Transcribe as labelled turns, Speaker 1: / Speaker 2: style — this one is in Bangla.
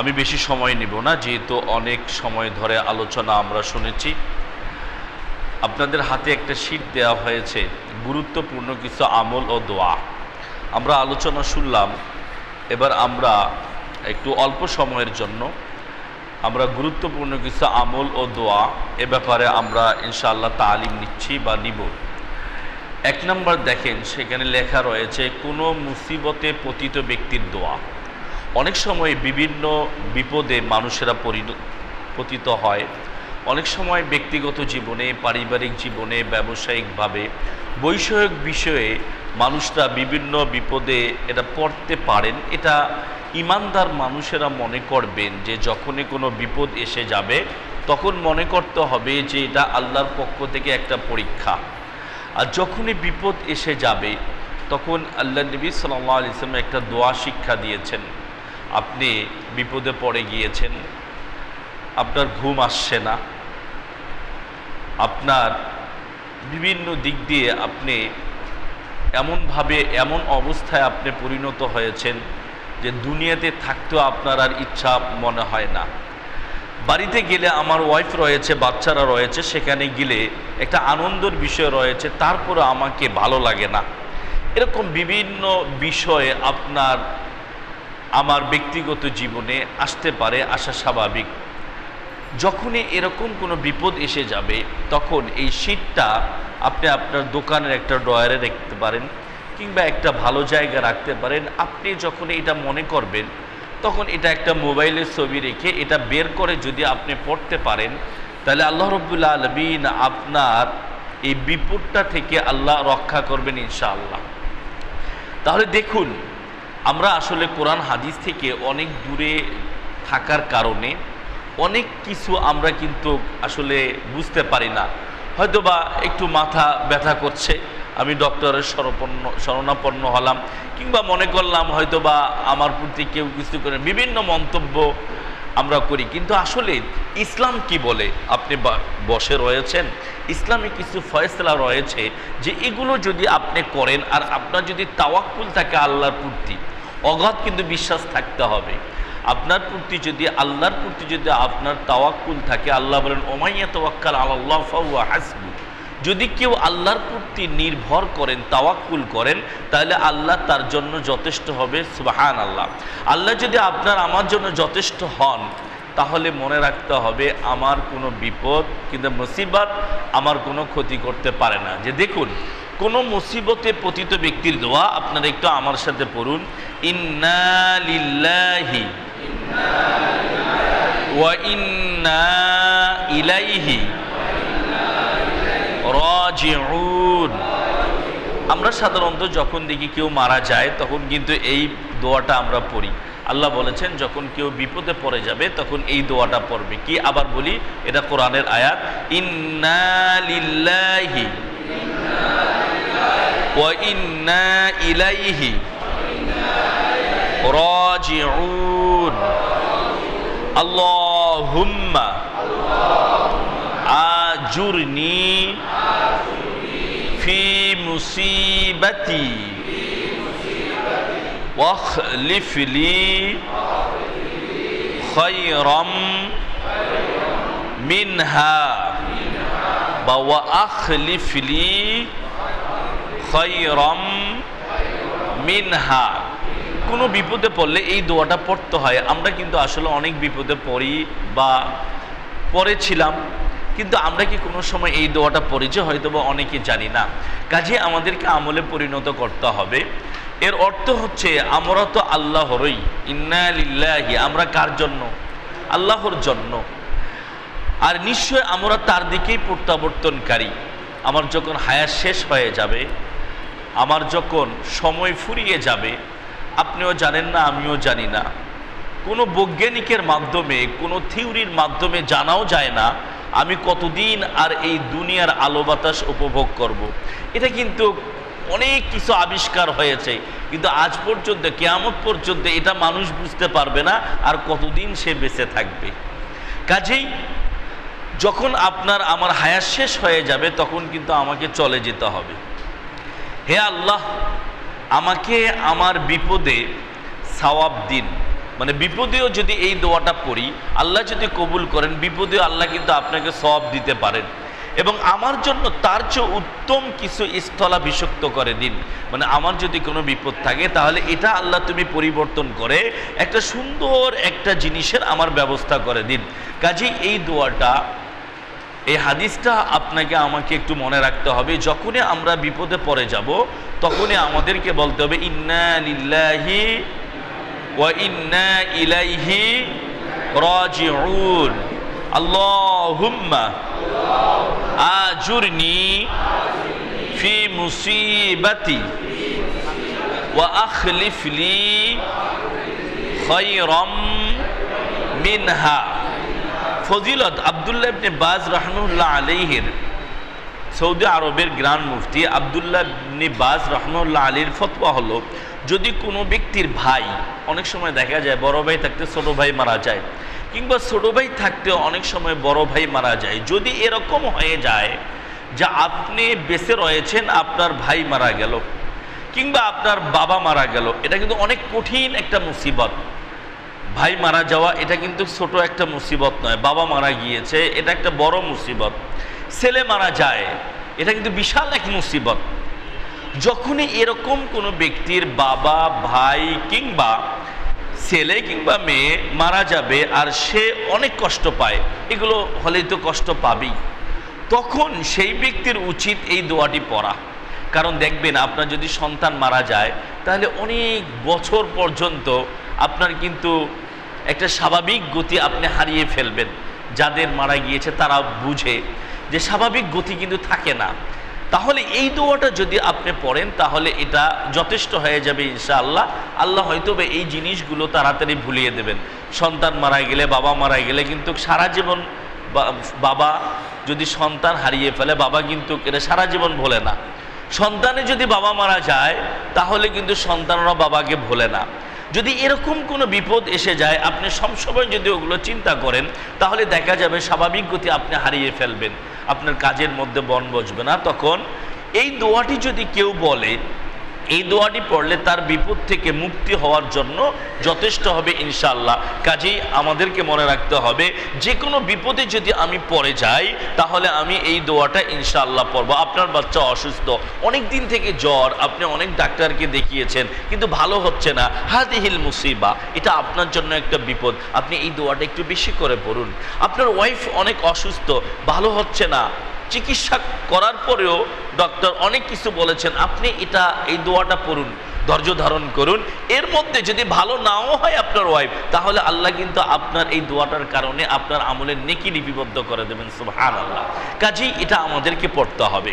Speaker 1: আমি বেশি সময় নিব না, যেহেতু অনেক সময় ধরে আলোচনা আমরা শুনেছি। আপনাদের হাতে একটা শীট দেওয়া হয়েছে, গুরুত্বপূর্ণ কিছু আমল ও দোয়া। আমরা আলোচনা শুনলাম, এবার আমরা একটু অল্প সময়ের জন্য আমরা গুরুত্বপূর্ণ কিছু আমল ও দোয়া এ ব্যাপারে আমরা ইনশাআল্লাহ তালিম নিচ্ছি বা নিব। এক নম্বর দেখেন, সেখানে লেখা রয়েছে, কোনো মুসিবতে পতিত ব্যক্তির দোয়া। অনেক সময় বিভিন্ন বিপদে মানুষেরা পরিণ- পতিত হয়। অনেক সময় ব্যক্তিগত জীবনে, পারিবারিক জীবনে, ব্যবসায়িকভাবে, বৈষয়িক বিষয়ে মানুষরা বিভিন্ন বিপদে এটা পড়তে পারেন। এটা ইমানদার মানুষেরা মনে করবেন যে যখনই কোনো বিপদ এসে যাবে, তখন মনে করতে হবে যে এটা আল্লাহর পক্ষ থেকে একটা পরীক্ষা। আর যখনই বিপদ এসে যাবে, তখন আল্লাহ নবী সাল্লাহ একটা দোয়া শিক্ষা দিয়েছেন। আপনি বিপদে পড়ে গিয়েছেন, আপনার ঘুম আসছে না, আপনার বিভিন্ন দিক দিয়ে আপনি এমনভাবে এমন অবস্থায় আপনি পরিণত হয়েছেন যে দুনিয়াতে থাকতেও আপনার আর ইচ্ছা মনে হয় না। বাড়িতে গেলে আমার ওয়াইফ রয়েছে, বাচ্চারা রয়েছে, সেখানে গেলে একটা আনন্দের বিষয় রয়েছে তারপরে আমাকে ভালো লাগে না। এরকম বিভিন্ন বিষয়ে আপনার আমার ব্যক্তিগত জীবনে আসতে পারে, আসা স্বাভাবিক। যখনই এরকম কোনো বিপদ এসে যাবে, তখন এই শীটটা আপনি আপনার দোকানের একটা ড্রয়ারে রাখতে পারেন কিংবা একটা ভালো জায়গা রাখতে পারেন। আপনি যখন এটা মনে করবেন, তখন এটা একটা মোবাইলের ছবি রেখে এটা বের করে যদি আপনি পড়তে পারেন, তাহলে আল্লাহ রব্বুল্লা আলমিন আপনার এই বিপদটা থেকে আল্লাহ রক্ষা করবেন ইনশাআল্লাহ। তাহলে দেখুন আমরা আসলে কোরআন হাদিস থেকে অনেক দূরে থাকার কারণে অনেক কিছু আমরা কিন্তু আসলে বুঝতে পারি না। হয়তোবা একটু মাথা ব্যথা করছে, আমি ডক্টরের শরণাপন্ন শরণাপন্ন হলাম, কিংবা মনে করলাম হয়তোবা আমার প্রতি কেউ কিছু করে বিভিন্ন মন্তব্য আমরা করি। কিন্তু আসলে ইসলাম কি বলে? আপনি বসে রয়েছেন, ইসলামে কিছু ফয়সলা রয়েছে যে এগুলো যদি আপনি করেন আর আপনার যদি তাওয়াক্কুল থাকে আল্লাহর প্রতি অগাধ কিন্তু বিশ্বাস থাকতে হবে। আপনার প্রতি যদি, আল্লাহর প্রতি যদি আপনার তাওয়াক্কুল থাকে, আল্লাহ বলেন ওমাইয়া তাওয়াক্কাল আল্লাহ ফাহুয়া হাসবু। যদি কেউ আল্লাহর প্রতি নির্ভর করেন, তাওয়াক্কুল করেন, তাহলে আল্লাহ তার জন্য যথেষ্ট হবে সুবাহান আল্লাহ আল্লাহ যদি আপনার, আমার জন্য যথেষ্ট হন, তাহলে মনে রাখতে হবে, আমার কোনো বিপদ কিন্তু মুসিবত আমার কোনো ক্ষতি করতে পারে না। যে দেখুন কোনো মুসিবতে পতিত ব্যক্তির দোয়া আপনারা একটু আমার সাথে পড়ুন। ইন্না লিল্লাহি। ওয়া ইন্না ইলাইহি রাজিউন। আমরা সাধারণত যখন দেখি কেউ মারা যায়, তখন কিন্তু এই দোয়াটা আমরা পড়ি। আল্লাহ বলেছেন, যখন কেউ বিপদে পড়ে যাবে, তখন এই দোয়াটা পড়বে। কি আবার বলি? এটা কোরআনের আয়াত। ইন্না وإنا إليه راجعون. اللهم أجرني في مصيبتي واخلف لي خيرا منها وأخلف لي খৈরম মিনহা। কোনো বিপদে পড়লে এই দোয়াটা পড়তে হয়। আমরা কিন্তু আসলে অনেক বিপদে পড়ি বা পড়েছিলাম, কিন্তু আমরা কি কোনো সময় এই দোয়াটা পড়ি যে হয়তো বা অনেকে জানি না। কাজে আমাদেরকে আমলে পরিণত করতে হবে। এর অর্থ হচ্ছে আমরা তো আল্লাহরই ইন্নালিল্লাহি আমরা কার জন্য? আল্লাহর জন্য। আর নিশ্চয় আমরা তার দিকেই প্রত্যাবর্তনকারী। আমার যখন হায়াত শেষ হয়ে যাবে আমার যখন সময় ফুরিয়ে যাবে, আপনিও জানেন না, আমিও জানি না। কোনো বৈজ্ঞানিকের মাধ্যমে, কোনো থিওরির মাধ্যমে জানাও যায় না, আমি কতদিন আর এই দুনিয়ার আলো বাতাস উপভোগ করব। এটা কিন্তু অনেক কিছু আবিষ্কার হয়েছে, কিন্তু আজ পর্যন্ত, কেয়ামত পর্যন্ত এটা মানুষ বুঝতে পারবে না, আর কতদিন সে বেঁচে থাকবে। কাজেই যখন আপনার আমার হায়াত শেষ হয়ে যাবে, তখন কিন্তু আমাকে চলে যেতে হবে। হে আল্লাহ, আমাকে আমার বিপদে সওয়াব দিন। মানে বিপদেও যদি এই দোয়াটা পড়ি, আল্লাহ যদি কবুল করেন, বিপদেও আল্লাহ কিন্তু আপনাকে সব দিতে পারেন। এবং আমার জন্য তার চেয়ে উত্তম কিছু স্থলাভিষক্ত করে দিন। মানে আমার যদি কোনো বিপদ থাকে, তাহলে এটা আল্লাহ তুমি পরিবর্তন করে একটা সুন্দর একটা জিনিসের আমার ব্যবস্থা করে দিন। কাজেই এই দোয়াটা এই হাদিসটা আপনাকে, আমাকে একটু মনে রাখতে হবে। যখনই আমরা বিপদে পড়ে যাব, তখনই আমাদেরকে বলতে হবে, ইন্না লিল্লাহি ওয়া ইন্না ইলাইহি রাজিউন। আল্লাহুম্মা আজুরনি ফি মুসিবাতি ওয়া আখলিফ লি খায়রাম মিনহা। ফজিলত আবদুল্লাহ ইবনে বাজ রহমুল্লাহ আলাইহির সৌদি আরবের গ্রান্ড মুফতি আবদুল্লাহ ইবনে বাজ রহমুল্লাহ আলীর ফতোয়া হলো, যদি কোনো ব্যক্তির ভাই, অনেক সময় দেখা যায় বড় ভাই থাকতে ছোট ভাই মারা যায়, কিংবা ছোট ভাই থাকতে অনেক সময় বড় ভাই মারা যায়, যদি এরকম হয়ে যায় যে আপনি বেঁচে রয়েছেন, আপনার ভাই মারা গেল, কিংবা আপনার বাবা মারা গেল, এটা কিন্তু অনেক কঠিন একটা মুসিবত। ভাই মারা যাওয়া, এটা কিন্তু ছোট একটা মুসিবত নয়। বাবা মারা গিয়েছে, এটা একটা বড় মুসিবত। ছেলে মারা যায়, এটা কিন্তু বিশাল এক মুসিবত। যখনই এরকম কোনো ব্যক্তির বাবা, ভাই কিংবা ছেলে কিংবা মেয়ে মারা যাবে আর সে অনেক কষ্ট পায়, এগুলো হলেই তো কষ্ট পাবেই। তখন সেই ব্যক্তির উচিত এই দোয়াটি পড়া। কারণ দেখবেন, আপনার যদি সন্তান মারা যায়, তাহলে অনেক বছর পর্যন্ত আপনার কিন্তু একটা স্বাভাবিক গতি আপনি হারিয়ে ফেলবেন। যাদের মারা গিয়েছে তারা বুঝে যে স্বাভাবিক গতি কিন্তু থাকে না। তাহলে এই দোয়াটা যদি আপনি পড়েন, তাহলে এটা যথেষ্ট হয়ে যাবে ইনশাআল্লাহ। আল্লাহ হয়তো এই জিনিসগুলো তাড়াতাড়ি ভুলিয়ে দেবেন। সন্তান মারা গেলে, বাবা মারা গেলে কিন্তু সারা জীবন বাবা যদি সন্তান হারিয়ে ফেলে, বাবা কিন্তু এটা সারা জীবন ভোলে না। সন্তানে যদি বাবা মারা যায়, তাহলে কিন্তু সন্তানরা বাবাকে ভোলে না। যদি এরকম কোনো বিপদ এসে যায়, আপনি সবসময় যদি ওগুলো চিন্তা করেন, তাহলে দেখা যাবে স্বাভাবিক গতি আপনি হারিয়ে ফেলবেন। আপনার কাজের মধ্যে বন বসবে না। তখন এই দোয়াটি যদি কেউ বলে এই দোয়াটি পড়লে তার বিপদ থেকে মুক্তি হওয়ার জন্য যথেষ্ট হবে ইনশাল্লাহ কাজেই আমাদেরকে মনে রাখতে হবে যে কোনো বিপদে যদি আমি পড়ে যাই, তাহলে আমি এই দোয়াটা ইনশাল্লাহ পড়ব। আপনার বাচ্চা অসুস্থ, অনেক দিন থেকে জ্বর, আপনি অনেক ডাক্তারকে দেখিয়েছেন, কিন্তু ভালো হচ্ছে না। হাদিহিল মুসিবা, এটা আপনার জন্য একটা বিপদ। আপনি এই দোয়াটা একটু বেশি করে পড়ুন। আপনার ওয়াইফ অনেক অসুস্থ, ভালো হচ্ছে না। চিকিৎসা করার পরেও ডক্টর অনেক কিছু বলেছেন, আপনি এটা, এই দোয়াটা পড়ুন, ধৈর্য ধারণ করুন। এর মধ্যে যদি ভালো নাও হয় আপনার ওয়াইফ তাহলে আল্লাহ কিন্তু আপনার এই দোয়াটার কারণে আপনার আমলের নেকি লিপিবদ্ধ করে দেবেন সুহান আল্লাহ কাজেই এটা আমাদেরকে পড়তে হবে।